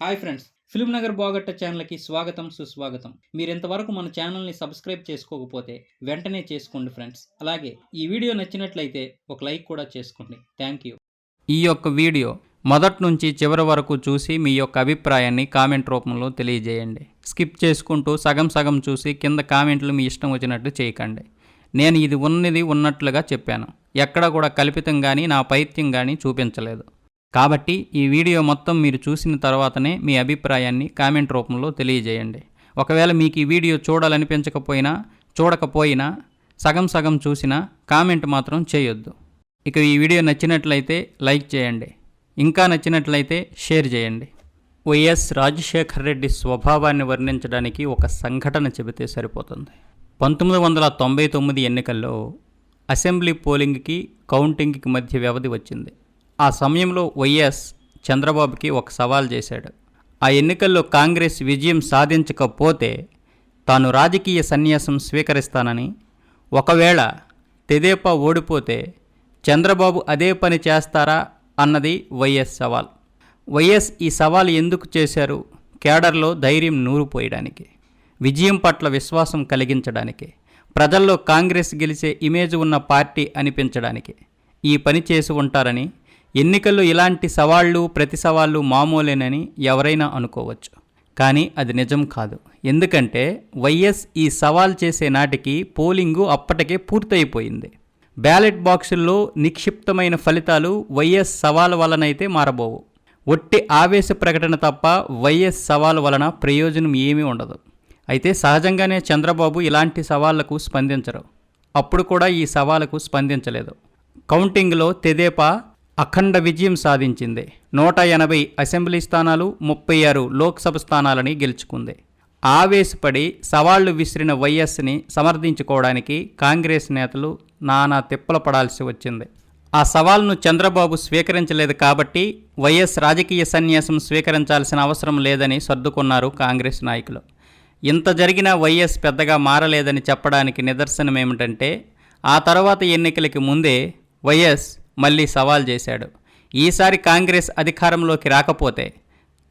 Hi friends film Nagar బాగట్ట ఛానల్కి స్వాగతం సుస్వాగతం. మీరు ఇంతవరకు మన ఛానల్ని సబ్స్క్రైబ్ చేసుకోకపోతే వెంటనే చేసుకోండి ఫ్రెండ్స్. అలాగే ఈ వీడియో నచ్చినట్లయితే ఒక లైక్ కూడా చేసుకోండి. Thank you. ఈ యొక్క వీడియో మొదటి నుంచి చివరి వరకు చూసి మీ యొక్క అభిప్రాయాన్ని కామెంట్ రూపంలో తెలియజేయండి. స్కిప్ చేసుకుంటూ సగం సగం చూసి కింద కామెంట్లు మీ ఇష్టం వచ్చినట్టు చేయకండి. నేను ఇది ఉన్నది ఉన్నట్లుగా చెప్పాను. ఎక్కడ కూడా కల్పితం కానీ నా పైత్యం కానీ చూపించలేదు. కాబట్టి ఈ వీడియో మొత్తం మీరు చూసిన తర్వాతనే మీ అభిప్రాయాన్ని కామెంట్ రూపంలో తెలియజేయండి. ఒకవేళ మీకు ఈ వీడియో చూడాలనిపించకపోయినా చూడకపోయినా సగం సగం చూసినా కామెంట్ మాత్రం చేయొద్దు. ఇక ఈ వీడియో నచ్చినట్లయితే లైక్ చేయండి. ఇంకా నచ్చినట్లయితే షేర్ చేయండి. వైఎస్ రాజశేఖర్ రెడ్డి స్వభావాన్ని వర్ణించడానికి ఒక సంఘటన చెబితే సరిపోతుంది. పంతొమ్మిది వందల తొంభై తొమ్మిది ఎన్నికల్లో అసెంబ్లీ పోలింగ్కి కౌంటింగ్కి మధ్య వ్యవధి వచ్చింది. ఆ సమయంలో వైఎస్ చంద్రబాబుకి ఒక సవాల్ చేశాడు. ఆ ఎన్నికల్లో కాంగ్రెస్ విజయం సాధించకపోతే తాను రాజకీయ సన్యాసం స్వీకరిస్తానని. ఒకవేళ తెదేపా ఓడిపోతే చంద్రబాబు అదే పని చేస్తారా అన్నది వైఎస్ సవాల్. వైఎస్ ఈ సవాల్ ఎందుకు చేశారు? కేడర్లో ధైర్యం నూరుపోయడానికి విజయం పట్ల విశ్వాసం కలిగించడానికి ప్రజల్లో కాంగ్రెస్ గెలిచే ఇమేజ్ ఉన్న పార్టీ అనిపించడానికి ఈ పని చేసి ఉంటారని ఎన్నికల్లో ఇలాంటి సవాళ్ళు ప్రతి సవాళ్ళు మామూలేనని ఎవరైనా అనుకోవచ్చు. కానీ అది నిజం కాదు. ఎందుకంటే వైఎస్ ఈ సవాల్ చేసే నాటికి పోలింగు అప్పటికే పూర్తయిపోయింది. బ్యాలెట్ బాక్సుల్లో నిక్షిప్తమైన ఫలితాలు వైఎస్ సవాల్ వలనైతే మారబోవు. ఒట్టి ఆవేశ ప్రకటన తప్ప వైఎస్ సవాల్ వలన ప్రయోజనం ఏమీ ఉండదు. అయితే సహజంగానే చంద్రబాబు ఇలాంటి సవాళ్ళకు స్పందించరు. అప్పుడు కూడా ఈ సవాలుకు స్పందించలేదు. కౌంటింగ్లో తెదేపా అఖండ విజయం సాధించింది. నూట ఎనభై అసెంబ్లీ స్థానాలు ముప్పై ఆరు లోక్సభ స్థానాలని గెలుచుకుంది. ఆవేశపడి సవాళ్ళు విసిరిన వైఎస్ని సమర్థించుకోవడానికి కాంగ్రెస్ నేతలు నానా తిప్పల పడాల్సి వచ్చింది. ఆ సవాల్ను చంద్రబాబు స్వీకరించలేదు కాబట్టి వైఎస్ రాజకీయ సన్యాసం స్వీకరించాల్సిన అవసరం లేదని సర్దుకున్నారు కాంగ్రెస్ నాయకులు. ఇంత జరిగినా వైఎస్ పెద్దగా మారలేదని చెప్పడానికి నిదర్శనం ఏమిటంటే ఆ తర్వాత ఎన్నికలకి ముందే వైఎస్ మళ్ళీ సవాల్ చేశాడు. ఈసారి కాంగ్రెస్ అధికారంలోకి రాకపోతే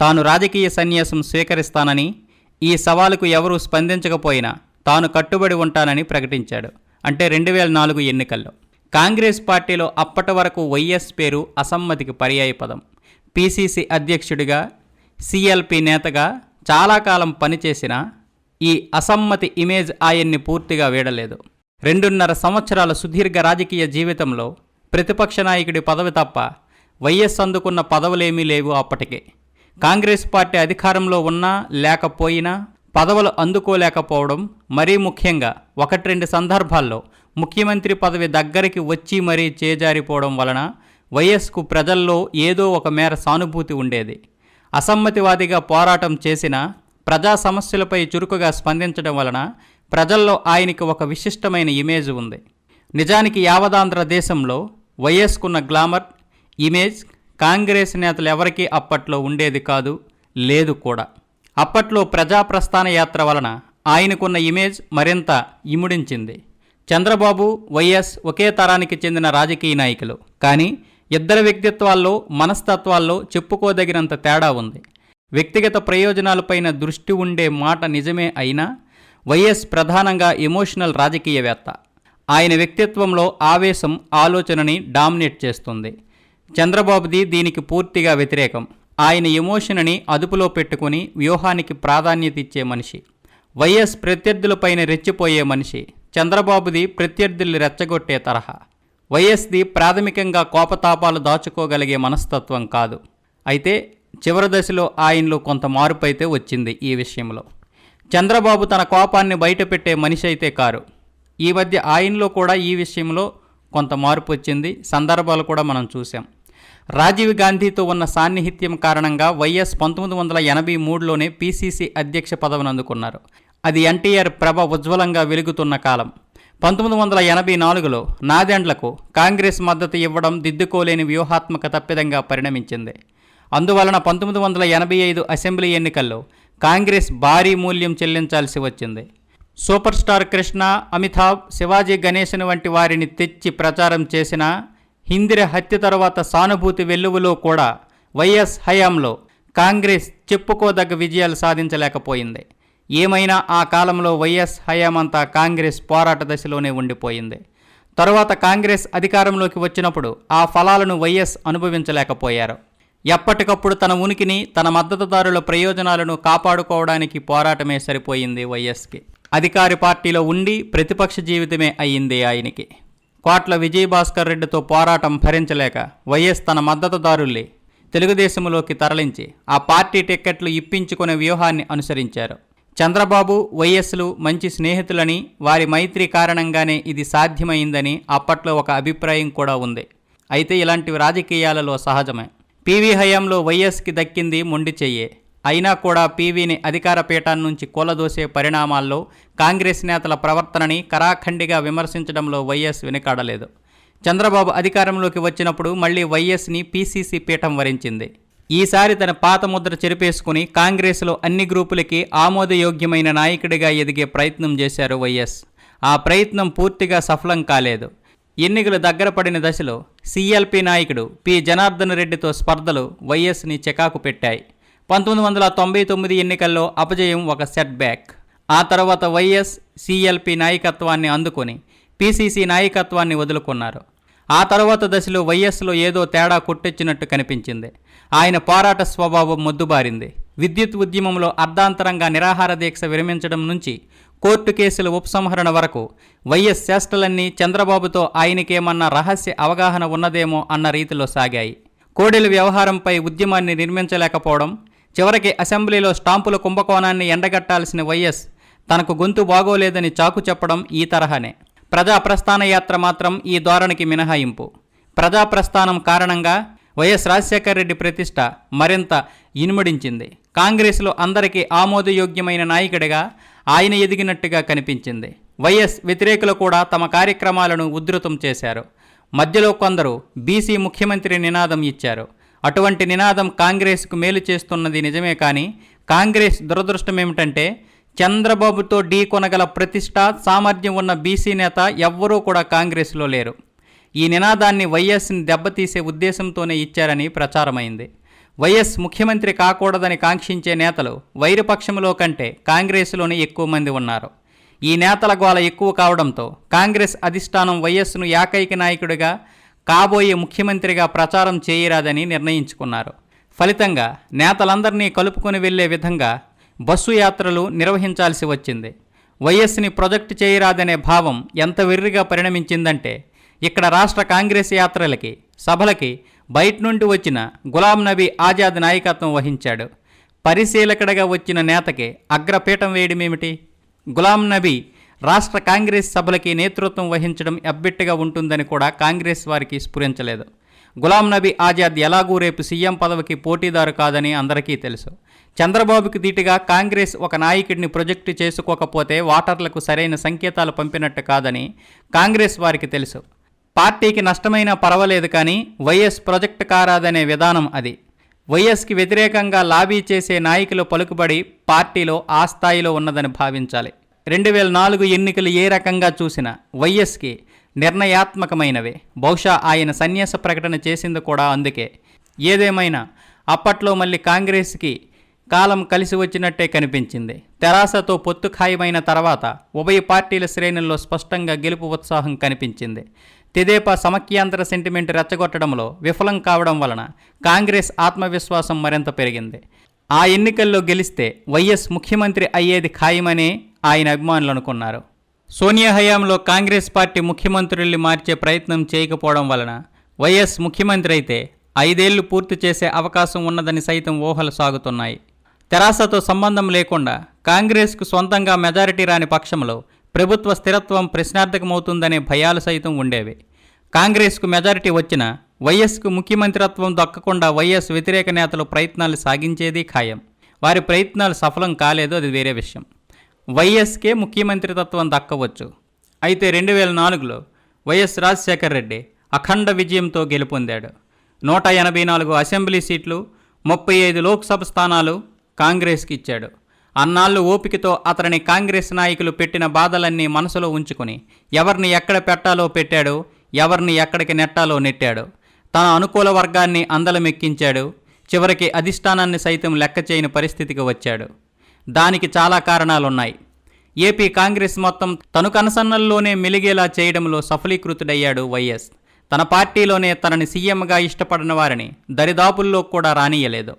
తాను రాజకీయ సన్యాసం స్వీకరిస్తానని ఈ సవాలుకు ఎవరూ స్పందించకపోయినా తాను కట్టుబడి ఉంటానని ప్రకటించాడు. అంటే రెండు వేల నాలుగు ఎన్నికల్లో. కాంగ్రెస్ పార్టీలో అప్పటి వరకు వైఎస్ పేరు అసమ్మతికి పర్యాయ పదం. పిసిసి అధ్యక్షుడిగా సిఎల్పి నేతగా చాలా కాలం పనిచేసిన ఈ అసమ్మతి ఇమేజ్ ఆయన్ని పూర్తిగా వీడలేదు. రెండున్నర సంవత్సరాల సుదీర్ఘ రాజకీయ జీవితంలో ప్రతిపక్ష నాయకుడి పదవి తప్ప వైఎస్ అందుకున్న పదవులేమీ లేవు అప్పటికే. కాంగ్రెస్ పార్టీ అధికారంలో ఉన్నా లేకపోయినా పదవులు అందుకోలేకపోవడం మరీ ముఖ్యంగా ఒకటి రెండు సందర్భాల్లో ముఖ్యమంత్రి పదవి దగ్గరికి వచ్చి మరీ చేజారిపోవడం వలన వైఎస్కు ప్రజల్లో ఏదో ఒక మేర సానుభూతి ఉండేది. అసమ్మతివాదిగా పోరాటం చేసిన ప్రజా సమస్యలపై చురుకుగా స్పందించడం వలన ప్రజల్లో ఆయనకి ఒక విశిష్టమైన ఇమేజ్ ఉంది. నిజానికి యావదాంధ్ర దేశంలో వైఎస్కున్న గ్లామర్ ఇమేజ్ కాంగ్రెస్ నేతలు ఎవరికీ అప్పట్లో ఉండేది కాదు లేదు కూడా. అప్పట్లో ప్రజాప్రస్థాన యాత్ర వలన ఆయనకున్న ఇమేజ్ మరింత ఇముడించింది. చంద్రబాబు వైఎస్ ఒకే తరానికి చెందిన రాజకీయ నాయకులు. కానీ ఇద్దరు వ్యక్తిత్వాల్లో మనస్తత్వాల్లో చెప్పుకోదగినంత తేడా ఉంది. వ్యక్తిగత ప్రయోజనాలపైన దృష్టి ఉండే మాట నిజమే అయినా వైఎస్ ప్రధానంగా ఎమోషనల్ రాజకీయవేత్త. ఆయన వ్యక్తిత్వంలో ఆవేశం ఆలోచనని డామినేట్ చేస్తుంది. చంద్రబాబుది దీనికి పూర్తిగా వ్యతిరేకం. ఆయన ఎమోషన్ని అదుపులో పెట్టుకుని వ్యూహానికి ప్రాధాన్యత ఇచ్చే మనిషి. వైఎస్ ప్రత్యర్థులపైన రెచ్చిపోయే మనిషి. చంద్రబాబుది ప్రత్యర్థుల్ని రెచ్చగొట్టే తరహా. వైఎస్ది ప్రాథమికంగా కోపతాపాలు దాచుకోగలిగే మనస్తత్వం కాదు. అయితే చివరి దశలో ఆయనలో కొంత మార్పు అయితే వచ్చింది ఈ విషయంలో. చంద్రబాబు తన కోపాన్ని బయటపెట్టే మనిషి అయితే కారు. ఈ మధ్య ఆయనలో కూడా ఈ విషయంలో కొంత మార్పు వచ్చింది. సందర్భాలు కూడా మనం చూసాం రాజీవ్ గాంధీతో ఉన్న సాన్నిహిత్యం కారణంగా వైఎస్ పంతొమ్మిది వందల ఎనభై మూడులోనే పీసీసీ అధ్యక్ష పదవిని అందుకున్నారు. అది ఎన్టీఆర్ ప్రభ ఉజ్వలంగా వెలుగుతున్న కాలం. పంతొమ్మిది వందల ఎనభై నాలుగులో నాదెండ్లకు కాంగ్రెస్ మద్దతు ఇవ్వడం దిద్దుకోలేని వ్యూహాత్మక తప్పిదంగా పరిణమించింది. అందువలన పంతొమ్మిది వందల ఎనభై ఐదు అసెంబ్లీ ఎన్నికల్లో కాంగ్రెస్ భారీ మూల్యం చెల్లించాల్సి వచ్చింది. సూపర్ స్టార్ కృష్ణ అమితాబ్ శివాజీ గణేశన్ వంటి వారిని తెచ్చి ప్రచారం చేసిన హిందిర హత్య తర్వాత సానుభూతి వెల్లువలో కూడా వైఎస్ హయాంలో కాంగ్రెస్ చెప్పుకోదగ్గ విజయాలు సాధించలేకపోయింది. ఏమైనా ఆ కాలంలో వైఎస్ హయామంతా కాంగ్రెస్ పోరాట దశలోనే ఉండిపోయింది. తరువాత కాంగ్రెస్ అధికారంలోకి వచ్చినప్పుడు ఆ ఫలాలను వైఎస్ అనుభవించలేకపోయారు. ఎప్పటికప్పుడు తన ఉనికిని తన మద్దతుదారుల ప్రయోజనాలను కాపాడుకోవడానికి పోరాటమే సరిపోయింది వైఎస్కి. అధికారి పార్టీలో ఉండి ప్రతిపక్ష జీవితమే అయ్యింది ఆయనకి. కోట్ల విజయభాస్కర్ రెడ్డితో పోరాటం భరించలేక వైఎస్ తన మద్దతుదారుల్ని తెలుగుదేశంలోకి తరలించి ఆ పార్టీ టిక్కెట్లు ఇప్పించుకునే వ్యూహాన్ని అనుసరించారు. చంద్రబాబు వైఎస్లు మంచి స్నేహితులని వారి మైత్రి కారణంగానే ఇది సాధ్యమైందని అప్పట్లో ఒక అభిప్రాయం కూడా ఉంది. అయితే ఇలాంటివి రాజకీయాలలో సహజమే. పీవీ హయాంలో వైఎస్కి దక్కింది మొండి చెయ్యే. అయినా కూడా పీవీని అధికార పీఠాన్ని నుంచి కూలదోసే పరిణామాల్లో కాంగ్రెస్ నేతల ప్రవర్తనని కరాఖండిగా విమర్శించడంలో వైఎస్ వెనుకాడలేదు. చంద్రబాబు అధికారంలోకి వచ్చినప్పుడు మళ్ళీ వైఎస్ని పీసీసీ పీఠం వరించింది. ఈసారి తన పాత ముద్ర చెరిపేసుకుని కాంగ్రెస్లో అన్ని గ్రూపులకి ఆమోదయోగ్యమైన నాయకుడిగా ఎదిగే ప్రయత్నం చేశారు వైఎస్. ఆ ప్రయత్నం పూర్తిగా సఫలం కాలేదు. ఎన్నికలు దగ్గర పడిన దశలో సీఎల్పీ నాయకుడు పి జనార్దన్ రెడ్డితో స్పర్ధలు వైఎస్ని చెకాకు పెట్టాయి. పంతొమ్మిది వందల తొంభై తొమ్మిది ఎన్నికల్లో అపజయం ఒక సెట్ బ్యాక్. ఆ తర్వాత వైఎస్ సిఎల్పి నాయకత్వాన్ని అందుకొని పిసిసి నాయకత్వాన్ని వదులుకున్నారు. ఆ తర్వాత దశలో వైఎస్లో ఏదో తేడా కొట్టొచ్చినట్టు కనిపించింది. ఆయన పోరాట స్వభావం మొద్దుబారింది. విద్యుత్ ఉద్యమంలో అర్ధాంతరంగా నిరాహార దీక్ష విరమించడం నుంచి కోర్టు కేసుల ఉపసంహరణ వరకు వైఎస్ చేష్టలన్నీ చంద్రబాబుతో ఆయనకేమన్నా రహస్య అవగాహన ఉన్నదేమో అన్న రీతిలో సాగాయి. కోడెల వ్యవహారంపై ఉద్యమాన్ని నిర్మించలేకపోవడం చివరికి అసెంబ్లీలో స్టాంపుల కుంభకోణాన్ని ఎండగట్టాల్సిన వైఎస్ తనకు గొంతు బాగోలేదని చాకు చెప్పడం ఈ తరహానే. ప్రజా ప్రస్థాన యాత్ర మాత్రం ఈ ధోరణికి మినహాయింపు. ప్రజా ప్రస్థానం కారణంగా వైఎస్ రాజశేఖర రెడ్డి ప్రతిష్ట మరింత ఇనుమడించింది. కాంగ్రెస్లో అందరికీ ఆమోదయోగ్యమైన నాయకుడిగా ఆయన ఎదిగినట్టుగా కనిపించింది. వైఎస్ వ్యతిరేకులు కూడా తమ కార్యక్రమాలను ఉధృతం చేశారు. మధ్యలో కొందరు బీసీ ముఖ్యమంత్రి నినాదం ఇచ్చారు. అటువంటి నినాదం కాంగ్రెస్కు మేలు చేస్తున్నది నిజమే కానీ కాంగ్రెస్ దురదృష్టం ఏమిటంటే చంద్రబాబుతో ఢీ కొనగల ప్రతిష్ట సామర్థ్యం ఉన్న బీసీ నేత ఎవ్వరూ కూడా కాంగ్రెస్లో లేరు. ఈ నినాదాన్ని వైఎస్ని దెబ్బతీసే ఉద్దేశంతోనే ఇచ్చారని ప్రచారమైంది. వైఎస్ ముఖ్యమంత్రి కాకూడదని కాంక్షించే నేతలు వైరపక్షంలో కంటే కాంగ్రెస్లోనే ఎక్కువ మంది ఉన్నారు. ఈ నేతల గోల ఎక్కువ కావడంతో కాంగ్రెస్ అధిష్టానం వైఎస్ను ఏకైక నాయకుడిగా కాబోయే ముఖ్యమంత్రిగా ప్రచారం చేయరాదని నిర్ణయించుకున్నారు. ఫలితంగా నేతలందరినీ కలుపుకొని వెళ్ళే విధంగా బస్సు యాత్రలు నిర్వహించాల్సి వచ్చింది. వైఎస్ని ప్రొజెక్ట్ చేయరాదనే భావం ఎంత వెర్రిగా పరిణమించిందంటే ఇక్కడ రాష్ట్ర కాంగ్రెస్ యాత్రలకి సభలకి బయట నుండి వచ్చిన గులాం నబీ ఆజాద్ నాయకత్వం వహించాడు. పరిశీలకుడిగా వచ్చిన నేతకి అగ్రపీఠం వేయడమేమిటి? గులాం నబీ రాష్ట్ర కాంగ్రెస్ సభలకి నేతృత్వం వహించడం ఎబ్బెట్టుగా ఉంటుందని కూడా కాంగ్రెస్ వారికి స్ఫురించలేదు. గులాం నబీ ఆజాద్ ఎలాగూ రేపు సీఎం పదవికి పోటీదారు కాదని అందరికీ తెలుసు. చంద్రబాబుకి దీటుగా కాంగ్రెస్ ఒక నాయకుడిని ప్రొజెక్ట్ చేసుకోకపోతే వాటర్లకు సరైన సంకేతాలు పంపినట్టు కాదని కాంగ్రెస్ వారికి తెలుసు. పార్టీకి నష్టమైనా పర్వాలేదు కానీ వైఎస్ ప్రొజెక్ట్ కారాదనే విధానం అది. వైఎస్కి వ్యతిరేకంగా లాబీ చేసే నాయకులు పలుకుబడి పార్టీలో ఆ స్థాయిలో ఉన్నదని భావించాలి. రెండు వేల నాలుగు ఎన్నికలు ఏ రకంగా చూసినా వైఎస్కి నిర్ణయాత్మకమైనవే. బహుశా ఆయన సన్యాస ప్రకటన చేసింది కూడా అందుకే. ఏదేమైనా అప్పట్లో మళ్ళీ కాంగ్రెస్కి కాలం కలిసి వచ్చినట్టే కనిపించింది. తెరాసతో పొత్తు ఖాయమైన తర్వాత ఉభయ పార్టీల శ్రేణుల్లో స్పష్టంగా గెలుపు ఉత్సాహం కనిపించింది. తెదేపా సమఖ్యాంతర సెంటిమెంట్ రెచ్చగొట్టడంలో విఫలం కావడం వలన కాంగ్రెస్ ఆత్మవిశ్వాసం మరింత పెరిగింది. ఆ ఎన్నికల్లో గెలిస్తే వైఎస్ ముఖ్యమంత్రి అయ్యేది ఖాయమనే ఆయన అభిమానులు అనుకున్నారు సోనియా హయాంలో కాంగ్రెస్ పార్టీ ముఖ్యమంత్రుల్ని మార్చే ప్రయత్నం చేయకపోవడం వలన వైఎస్ ముఖ్యమంత్రి అయితే ఐదేళ్ళు పూర్తి చేసే అవకాశం ఉన్నదని సైతం ఊహలు సాగుతున్నాయి. తెరాసతో సంబంధం లేకుండా కాంగ్రెస్కు సొంతంగా మెజారిటీ రాని పక్షంలో ప్రభుత్వ స్థిరత్వం ప్రశ్నార్థకమవుతుందనే భయాలు సైతం ఉండేవి. కాంగ్రెస్కు మెజారిటీ వచ్చినా వైఎస్కు ముఖ్యమంత్రిత్వం దక్కకుండా వైఎస్ వ్యతిరేక నేతలు ప్రయత్నాలు సాగించేది ఖాయం. వారి ప్రయత్నాలు సఫలం కాలేదు అది వేరే విషయం. వైఎస్కే ముఖ్యమంత్రితత్వం దక్కవచ్చు. అయితే రెండు వేల నాలుగులో వైఎస్ రాజశేఖర రెడ్డి అఖండ విజయంతో గెలుపొందాడు. నూట ఎనభై నాలుగు అసెంబ్లీ సీట్లు ముప్పై ఐదు లోక్సభ స్థానాలు కాంగ్రెస్కి ఇచ్చాడు. అన్నాళ్ళు ఓపికతో అతని కాంగ్రెస్ నాయకులు పెట్టిన బాధలన్నీ మనసులో ఉంచుకుని ఎవరిని ఎక్కడ పెట్టాలో పెట్టాడు ఎవరిని ఎక్కడికి నెట్టాలో నెట్టాడు తన అనుకూల వర్గాన్ని అందలమెక్కించాడు. చివరికి అధిష్టానాన్ని సైతం లెక్క చేయని పరిస్థితికి వచ్చాడు. దానికి చాలా కారణాలున్నాయి. ఏపీ కాంగ్రెస్ మొత్తం తను కనసన్నల్లోనే మెలిగేలా చేయడంలో సఫలీకృతుడయ్యాడు వైఎస్. తన పార్టీలోనే తనని సీఎంగా ఇష్టపడిన వారిని దరిదాపుల్లో కూడా రానియలేదు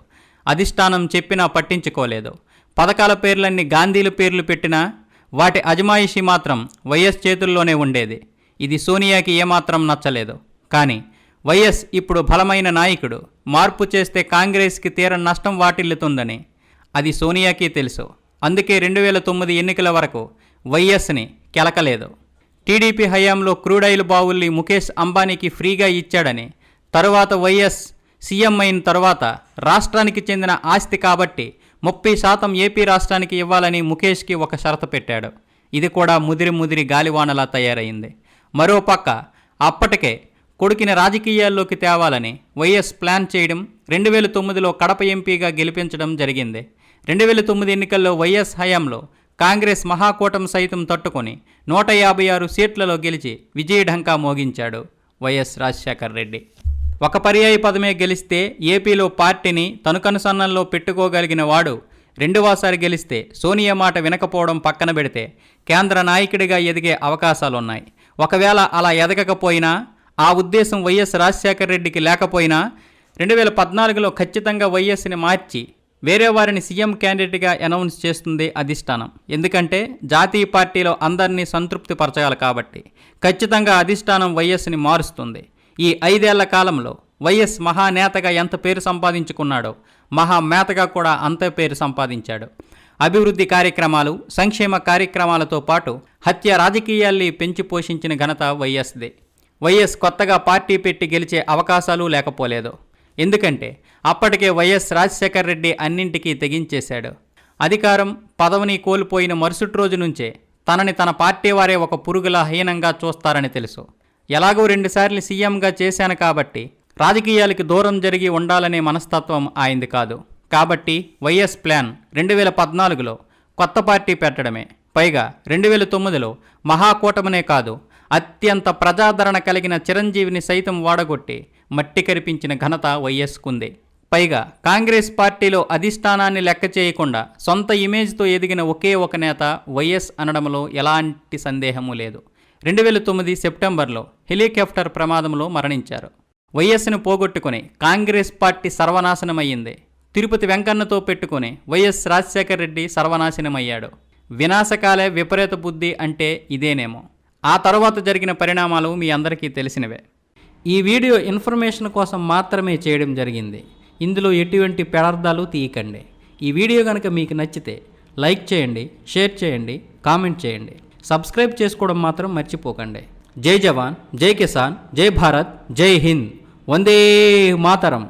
అధిష్టానం చెప్పినా పట్టించుకోలేదు. పథకాల పేర్లన్నీ గాంధీల పేర్లు పెట్టినా వాటి అజమాయిషి మాత్రం వైఎస్ చేతుల్లోనే ఉండేది. ఇది సోనియాకి ఏమాత్రం నచ్చలేదు. కానీ వైఎస్ ఇప్పుడు బలమైన నాయకుడు. మార్పు చేస్తే కాంగ్రెస్కి తీర నష్టం వాటిల్లుతుందని. అది సోనియాకి తెలుసు. అందుకే రెండు వేల తొమ్మిది ఎన్నికల వరకు వైఎస్ని కెలకలేదు. టీడీపీ హయాంలో క్రూడైలు బావుల్ని ముఖేష్ అంబానీకి ఫ్రీగా ఇచ్చాడని. తరువాత వైఎస్ సీఎం అయిన తర్వాత రాష్ట్రానికి చెందిన ఆస్తి కాబట్టి ముప్పై శాతం ఏపీ రాష్ట్రానికి ఇవ్వాలని ముఖేష్కి ఒక షరతు పెట్టాడు. ఇది కూడా ముదిరి ముదిరి గాలివానలా తయారైంది. మరోపక్క అప్పటికే కొడుకుని రాజకీయాల్లోకి తేవాలని వైఎస్ ప్లాన్ చేయడం రెండు వేల తొమ్మిదిలో కడప ఎంపీగా గెలిపించడం జరిగింది. రెండు వేల తొమ్మిది ఎన్నికల్లో వైఎస్ హయాంలో కాంగ్రెస్ మహాకూటం సైతం తట్టుకొని నూట యాభై ఆరు సీట్లలో గెలిచి విజయఢంకా మోగించాడు వైఎస్ రాజశేఖర్ రెడ్డి. ఒక పర్యాయ పదమే గెలిస్తే ఏపీలో పార్టీని తనుకనుసన్నంలో పెట్టుకోగలిగిన వాడు రెండవసారి గెలిస్తే సోనియా మాట వినకపోవడం పక్కన పెడితే కేంద్ర నాయకుడిగా ఎదిగే అవకాశాలున్నాయి. ఒకవేళ అలా ఎదగకపోయినా ఆ ఉద్దేశం వైఎస్ రాజశేఖర రెడ్డికి లేకపోయినా రెండు వేల పద్నాలుగులో ఖచ్చితంగా వైఎస్ని మార్చి వేరే వారిని సీఎం క్యాండిడేట్గా అనౌన్స్ చేస్తుంది అధిష్టానం. ఎందుకంటే జాతీయ పార్టీలో అందరినీ సంతృప్తి పరచాలి కాబట్టి ఖచ్చితంగా అధిష్టానం వైఎస్ని మారుస్తుంది. ఈ ఐదేళ్ళ కాలంలో వైఎస్ మహానేతగా ఎంత పేరు సంపాదించుకున్నాడో మహామేతగా కూడా అంతే పేరు సంపాదించాడు. అభివృద్ధి కార్యక్రమాలు సంక్షేమ కార్యక్రమాలతో పాటు హత్య రాజకీయాల్ని పెంచి పోషించిన ఘనత వైఎస్దే. వైఎస్ కొత్తగా పార్టీ పెట్టి గెలిచే అవకాశాలు లేకపోలేదు. ఎందుకంటే అప్పటికే వైఎస్ రాజశేఖర్ రెడ్డి అన్నింటికీ తెగించేశాడు. అధికారం పదవిని కోల్పోయిన మరుసటి రోజు నుంచే తనని తన పార్టీ వారే ఒక పురుగులా హీనంగా చూస్తారని తెలుసు. ఎలాగో రెండుసార్లు సీఎంగా చేశాను కాబట్టి రాజకీయాలకి దూరం జరిగి ఉండాలనే మనస్తత్వం ఆయనది కాదు. కాబట్టి వైఎస్ ప్లాన్ రెండు వేల పద్నాలుగులో కొత్త పార్టీ పెట్టడమే. పైగా రెండు వేల తొమ్మిదిలో మహాకూటమనే కాదు అత్యంత ప్రజాదరణ కలిగిన చిరంజీవిని సైతం వాడగొట్టి మట్టి కరిపించిన ఘనత వైఎస్కుంది పైగా కాంగ్రెస్ పార్టీలో అధిష్టానాన్ని లెక్క చేయకుండా సొంత ఇమేజ్తో ఎదిగిన ఒకే ఒక నేత వైఎస్ అనడంలో ఎలాంటి సందేహము లేదు. రెండు వేల తొమ్మిది సెప్టెంబర్లో హెలికాప్టర్ ప్రమాదంలో మరణించారు. వైఎస్ను పోగొట్టుకుని కాంగ్రెస్ పార్టీ సర్వనాశనమయ్యింది. తిరుపతి వెంకన్నతో పెట్టుకుని వైఎస్ రాజశేఖర రెడ్డి సర్వనాశనమయ్యాడు. వినాశకాలే విపరీత బుద్ధి అంటే ఇదేనేమో. ఆ తర్వాత జరిగిన పరిణామాలు మీ అందరికీ తెలిసినవే. ఈ వీడియో ఇన్ఫర్మేషన్ కోసం మాత్రమే చేయడం జరిగింది. ఇందులో ఎటువంటి పెడార్థాలు తీయకండి. ఈ వీడియో కనుక మీకు నచ్చితే లైక్ చేయండి షేర్ చేయండి కామెంట్ చేయండి. సబ్స్క్రైబ్ చేసుకోవడం మాత్రం మర్చిపోకండి. జై జవాన్ జై కిసాన్ జై భారత్ జై హింద్. వందే మాతరం.